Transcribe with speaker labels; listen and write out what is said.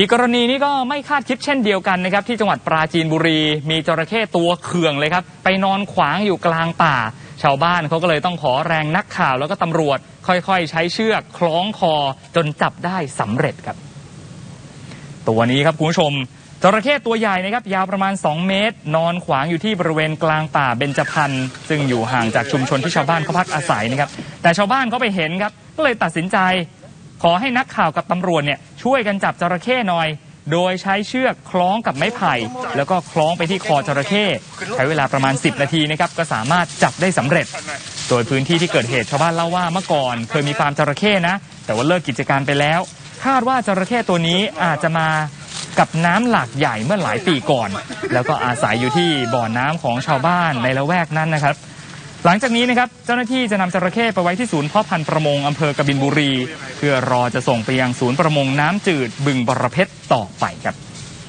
Speaker 1: อีกกรณีนี้ก็ไม่คาดคิดเช่นเดียวกันนะครับ ที่จังหวัดปราจีนบุรี มีจระเข้ตัวเขื่องเลยครับ ไปนอนขวางอยู่กลางป่า ชาวบ้านเขาก็เลยต้องขอแรงนักข่าวแล้วก็ตำรวจ ค่อยๆ ใช้เชือกคล้องคอจนจับได้สำเร็จครับ ตัวนี้ครับคุณผู้ชมจระเข้ตัวใหญ่นะครับยาวประมาณ 2 เมตร นอนขวางอยู่ที่บริเวณกลางป่าเบญจพรรณซึ่งอยู่ห่างจากชุมชนที่ชาวบ้านเขาพักอาศัยนะครับแต่ชาวบ้านเขาไปเห็นครับก็เลยตัดสินใจ ขอให้นักข่าวกับตำรวจเนี่ยช่วยกันจับจระเข้หน่อย โดยใช้เชือกคล้องกับไม้ไผ่ แล้วก็คล้องไปที่คอจระเข้ใช้เวลาประมาณ 10 นาทีนะครับก็สามารถจับได้สำเร็จ โดยพื้นที่ที่เกิดเหตุชาวบ้านเล่าว่าเมื่อก่อน เคยมีฟาร์มจระเข้นะ แต่ว่าเลิกกิจการไปแล้ว คาดว่าจระเข้ตัวนี้อาจจะมากับน้ำหลากใหญ่เมื่อหลายปีก่อน แล้วก็อาศัยอยู่ที่บ่อน้ำของชาวบ้านในละแวกนั้นนะครับ หลังจากนี้นะครับเจ้าหน้าที่จะนำจระเข้ไปไว้ที่ศูนย์พ่อพันธุ์ประมงอำเภอกบินบุรี เพื่อรอจะส่งไปยังศูนย์ประมงน้ำจืดบึงบรเพชรต่อไปครับ